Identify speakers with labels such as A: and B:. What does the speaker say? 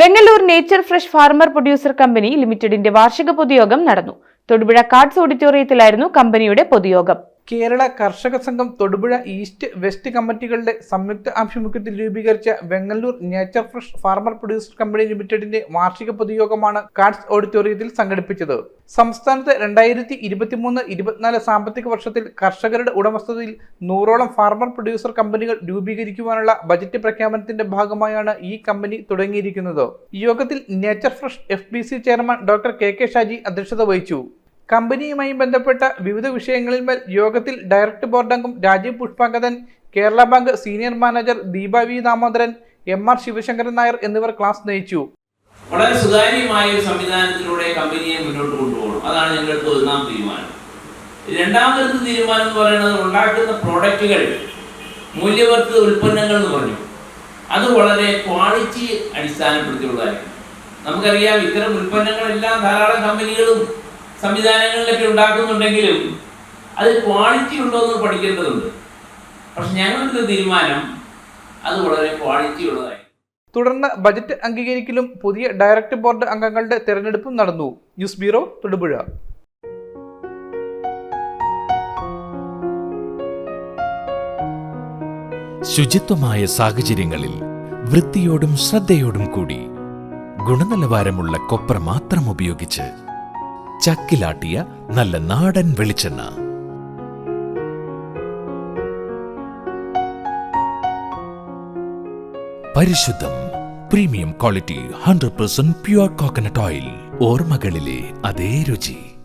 A: Vengallur nature fresh farmer producer company ലിമിറ്റഡിന്റെ വാർഷിക പൊതുയോഗം നടന്നു. തൊടുപുഴ കാർഡ്സ് ഓഡിറ്റോറിയത്തിലായിരുന്നു കമ്പനിയുടെ പൊതുയോഗം.
B: കേരള കർഷക സംഘം തൊടുപുഴ ഈസ്റ്റ് വെസ്റ്റ് കമ്മിറ്റികളുടെ സംയുക്ത ആഭിമുഖ്യത്തിൽ രൂപീകരിച്ച Vengallur nature fresh farmer producer company ലിമിറ്റഡിന്റെ വാർഷിക പൊതുയോഗമാണ് കാർഡ്സ് ഓഡിറ്റോറിയത്തിൽ സംഘടിപ്പിച്ചത്. സംസ്ഥാനത്ത് രണ്ടായിരത്തി ഇരുപത്തിമൂന്ന് ഇരുപത്തിനാല് സാമ്പത്തിക വർഷത്തിൽ കർഷകരുടെ ഉടമസ്ഥതയിൽ നൂറോളം ഫാർമർ പ്രൊഡ്യൂസർ കമ്പനികൾ രൂപീകരിക്കുവാനുള്ള ബജറ്റ് പ്രഖ്യാപനത്തിന്റെ ഭാഗമായാണ് ഈ കമ്പനി തുടങ്ങിയിരിക്കുന്നത്. യോഗത്തിൽ nature fresh F chairman doctor K K Shaji അധ്യക്ഷത വഹിച്ചു. കമ്പനിയുമായി ബന്ധപ്പെട്ട വിവിധ വിഷയങ്ങളിന്മേൽ യോഗത്തിൽ ഡയറക്ടർ അംഗം Rajeev Pushpangadan Kerala bank senior manager Deepa V Damodaran M R Sivasankaran Nair എന്നിവർ ക്ലാസ് നയിച്ചു.
C: വളരെ സുതാര്യമായ ഒരു സംവിധാനത്തിലൂടെ കമ്പനിയെ മുന്നോട്ട് കൊണ്ടുപോകണം. അതാണ് ഞങ്ങളുടെ ഒന്നാം തീരുമാനം. രണ്ടാമത്തെ തീരുമാനം എന്ന് പറയുന്നത് ഉണ്ടാക്കുന്ന പ്രോഡക്റ്റുകൾ മൂല്യവർദ്ധിത ഉൽപ്പന്നങ്ങൾ എന്ന് പറഞ്ഞു. അത് വളരെ ക്വാളിറ്റി അടിസ്ഥാനപ്പെടുത്തിയുള്ളതായിരിക്കും. നമുക്കറിയാം ഇത്തരം ഉൽപ്പന്നങ്ങളെല്ലാം ധാരാളം കമ്പനികളും സംവിധാനങ്ങളിലൊക്കെ ഉണ്ടാക്കുന്നുണ്ടെങ്കിലും അത് ക്വാളിറ്റി ഉണ്ടോ എന്ന് പഠിക്കേണ്ടതുണ്ട്. പക്ഷെ ഞങ്ങളുടെ തീരുമാനം അത് വളരെ ക്വാളിറ്റി ഉള്ളതായി.
B: തുടർന്ന് ബജറ്റ് അംഗീകരിക്കലും പുതിയ ഡയറക്ടർ ബോർഡ് അംഗങ്ങളുടെ തെരഞ്ഞെടുപ്പും നടന്നു. News bureau Thodupuzha.
D: ശുചിത്വമായ സാഹചര്യങ്ങളിൽ വൃത്തിയോടും ശ്രദ്ധയോടും കൂടി ഗുണനിലവാരമുള്ള കൊപ്ര മാത്രം ഉപയോഗിച്ച് ചക്കിലാട്ടിയ നല്ല നാടൻ വെളിച്ചെണ്ണ. പരിശുദ്ധം premium quality hundred percent pure coconut oil ഓർമ്മകളിലെ അതേ രുചി.